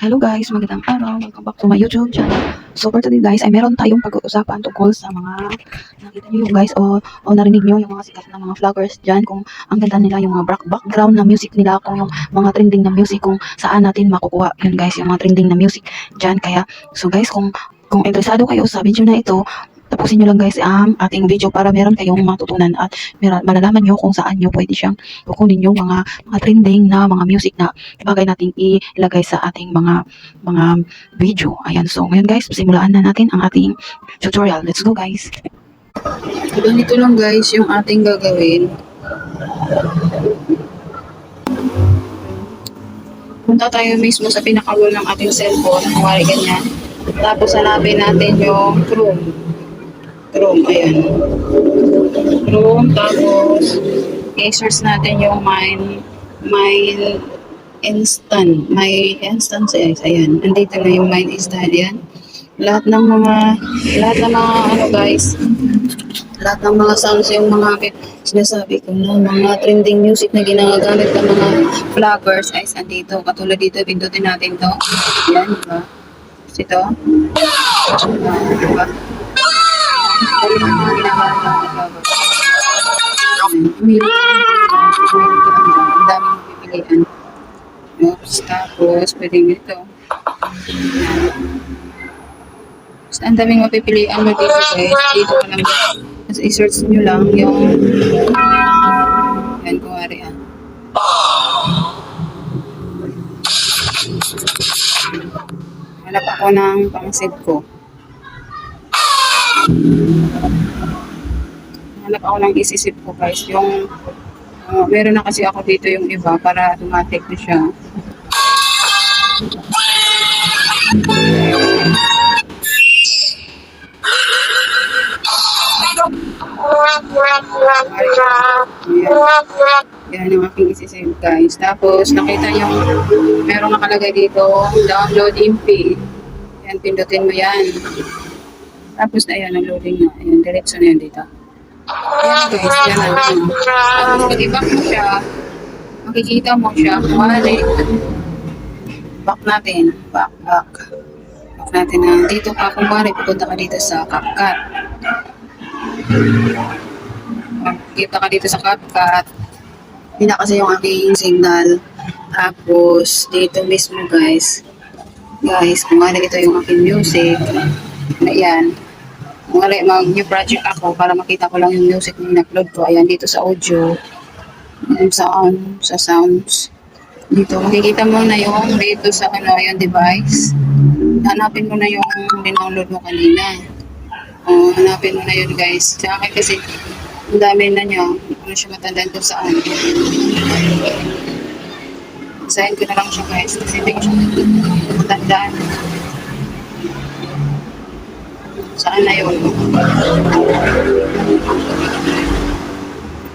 Hello guys, magandang araw. Welcome back to my YouTube channel. So for today guys, ay meron tayong pag-uusapan tungkol sa mga nakita niyo guys o, o narinig niyo yung mga sikat na mga vloggers dyan kung ang ganda nila yung mga back- background na music nila kung yung mga trending na music kung saan natin makukuha yun guys yung mga trending na music dyan kaya so guys kung kung interesado kayo sa video na ito tapusin nyo lang guys ang ating video para meron kayong matutunan at meron, malalaman nyo kung saan nyo pwede siyang kukunin yung mga, mga trending na mga music na bagay nating ilagay sa ating mga mga video. Ayan, so ngayon guys, simulaan na natin ang ating tutorial. Let's go guys! Ganito lang guys yung ating gagawin. Punta tayo mismo sa pinakawal ng ating cellphone. Kumari ganyan. Tapos hanapin natin yung Chrome. Chrome, ayan. Chrome, tapos i-search natin yung mine, mine instant. My instant guys, ayan. Andito na yung mine instant, yan. Lahat ng mga, lahat ng mga ano guys, lahat ng mga sounds yung mga sinasabi ko na mga trending music na ginagamit ng mga vloggers ay andito. Katulad dito, pindutin natin to. Yan, di ba? Tapos Ito. Ah, di Ang daming pipilian. Oops. Tapos, pwede dito. Basta ang daming mapipilian mo dito guys. Dito ka lang. Tapos i-search nyo lang yung yan kuwari ah. Hanap ako ng pang-save ko. Hanap ako ng isisip ko guys. Yung uh, meron na kasi ako dito yung iba para automatic na siya. Yan yung aking isisave guys. Tapos nakita yung meron nakalagay dito download MP. Yan, pindutin mo yan. Tapos ayan, ang loading na. Ayan, diretso na yan dito. Ayan guys, yan na. Tapos pag mo siya, makikita mo siya. Kumari, back natin. Back, back. Back natin na dito ka. Kumari, pupunta ka dito sa CapCut. Kita ka dito sa CapCut. Hindi na kasi yung aking signal. Tapos, dito mismo guys. Guys, ano ito yung aking music. Na yan. Ano, mag new project ako para makita ko lang yung music na in-upload ko. Ayan, dito sa audio. Yung sound, sa sounds. Dito, makikita mo na yung dito sa ano, yung device. Hanapin mo na yung dinownload mo kanina. Oh, hanapin mo na yun guys. Sa akin kasi, ang dami na niya. Hindi ko siya matandaan kung saan. Sign ko na lang siya guys. Kasi hindi ko siya matandaan. Saan na yun?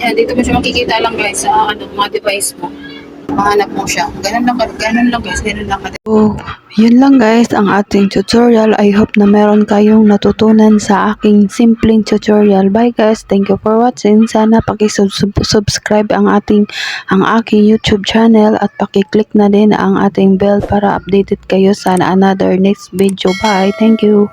Yan, dito mo siya makikita lang guys sa ano, mga device mo. Mahanap mo siya. Ganun lang, ganun lang guys. Ganun lang. So, yun lang guys ang ating tutorial. I hope na meron kayong natutunan sa aking simpleng tutorial. Bye guys. Thank you for watching. Sana paki-subscribe ang ating ang aking YouTube channel at paki-click na din ang ating bell para updated kayo sa another next video. Bye. Thank you.